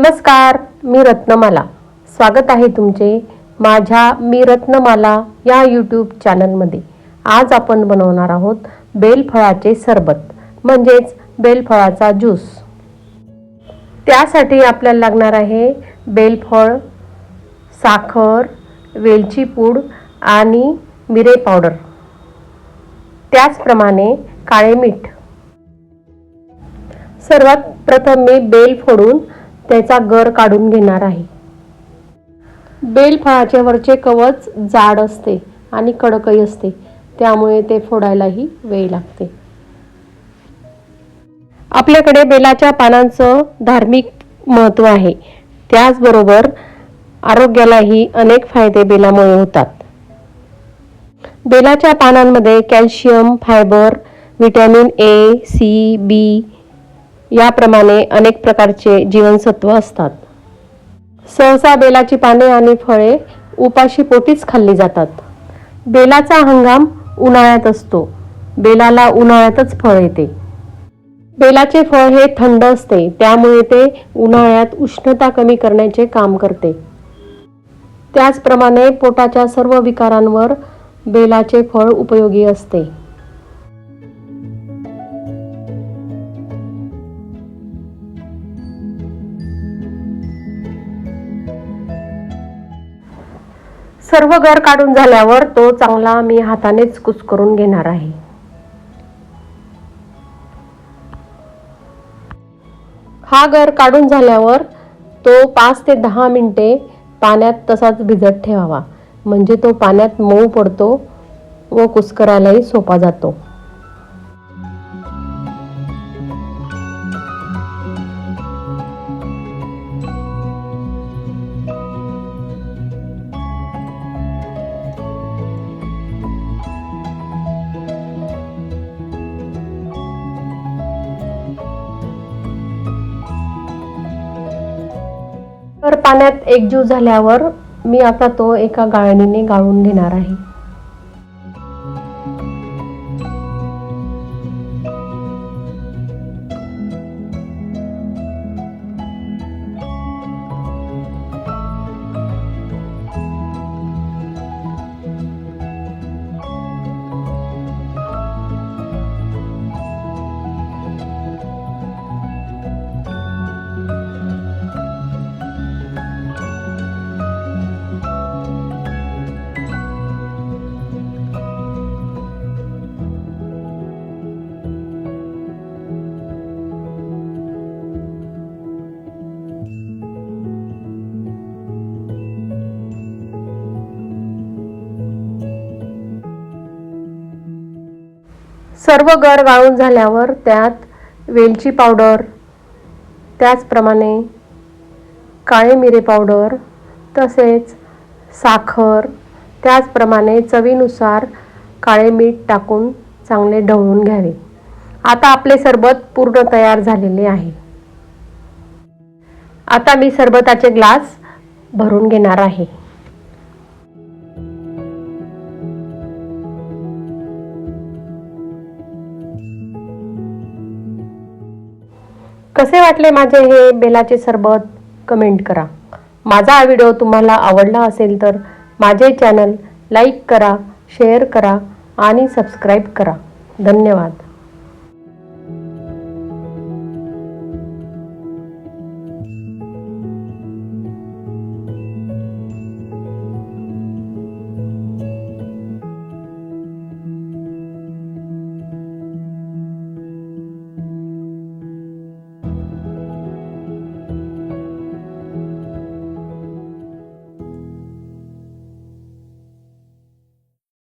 नमस्कार मी रत्नमाला. स्वागत आहे तुमचे माझ्या मी रत्नमाला या यूट्यूब चॅनलमध्ये आज आपण बनवणार आहोत बेलफळाचे सरबत म्हणजेच बेलफळाचा ज्यूस त्यासाठी आपल्याला लागणार आहे बेलफळ साखर वेलची पूड आणि मिरे पावडर. त्याचप्रमाणे काळे मीठ. सर्वात प्रथम मी बेल फोडून त्याचा गर काढून घेणार आहे. बेलफळाचे वरचे कवच जाड असते आणि कडकही असते त्यामुळे ते फोडायलाही वेळ लागते. आपल्याकडे बेलाच्या पानांचं धार्मिक महत्त्व आहे. त्याचबरोबर आरोग्यालाही अनेक फायदे बेलामुळे होतात. बेलाच्या पानांमध्ये calcium fibre vitamin A C B याप्रमाणे अनेक प्रकारचे जीवनसत्व असतात. सहसा बेलाची पाने आणि फळे उपाशी पोटीच खाल्ली जातात. बेलाचा हंगाम उन्हाळ्यात असतो. बेलाला उन्हाळ्यातच फळ येते. बेलाचे फळ हे थंड असते त्यामुळे ते उन्हाळ्यात उष्णता कमी करण्याचे काम करते. त्याचप्रमाणे पोटाच्या सर्व विकारांवर बेलाचे फळ उपयोगी असते. सर्व घर काढून झाल्यावर तो चांगला मी हातानेच कुस्करून घेणार आहे. हा घर काढून झाल्यावर तो पाच ते दहा मिनटे पाण्यात तसाच भिजत ठेवावा. म्हणजे तो पाण्यात मऊ पडतो व कुस्करायलाही सोपा जातो. तर पाण्यात एकजीव झाल्यावर मी आता तो एका गाळणीने गाळून घेणार आहे. सर्व गर गाळून झाल्यावर त्यात वेलची पावडर त्याचप्रमाणे काळे मिरे पावडर तसेच साखर त्याचप्रमाणे चवीनुसार काळे मीठ टाकून चांगले ढवळून घ्यावे. आता आपले सरबत पूर्ण तयार झालेले आहे. आता मी सरबताचे ग्लास भरून घेणार आहे. कसे वाटले माझे हे बेलाचे सरबत? कमेंट करा. माझा हा व्हिडिओ तुम्हाला आवडला असेल तर माझे चॅनल लाईक करा शेअर करा आणि सबस्क्राईब करा. धन्यवाद.